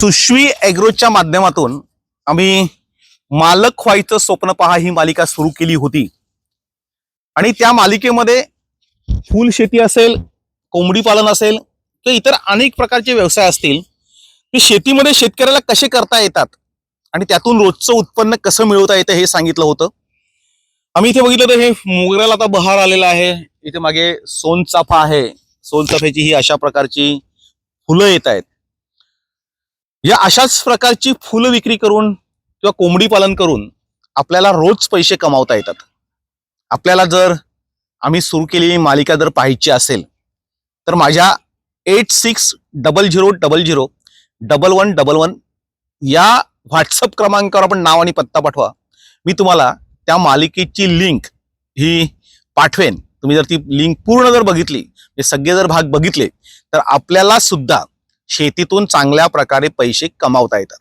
सुश्वी एग्रोच्या माध्यमातून आम्ही मालक व्हायचं स्वप्न पहा ही मालिका सुरू केली होती. आणि त्या मालिकेमध्ये फुल शेती असेल कोंबडी पालन असेल किंवा इतर अनेक प्रकारचे व्यवसाय असतील की शेतीमध्ये शेतकऱ्याला कसे करता येतात आणि त्यातून रोजचं उत्पन्न कसं मिळवता येतं हे सांगितलं होतं. आम्ही इथे बघितलं तर हे मोगऱ्याला आता बहार आलेला आहे. इथे मागे सोनचाफा आहे. सोनचाफ्याची ही अशा प्रकारची फुलं येत आहेत. या अशाच प्रकारची फुलं विक्री करून किंवा कोंबडी पालन करून आपल्याला रोज पैसे कमावता येतात. आपल्याला जर आम्ही सुरू केलेली मालिका जर पाहायची असेल तर माझ्या eight six double zero double zero double one double one या व्हॉट्सअप क्रमांकावर आपण नाव आणि पत्ता पाठवा. मी तुम्हाला त्या मालिकेची लिंक ही पाठवेन. तुम्ही जर ती लिंक पूर्ण जर बघितली म्हणजे सगळे जर भाग बघितले तर आपल्याला सुद्धा शेतीतून चांगल्या प्रकारे पैसे कमावता येतात.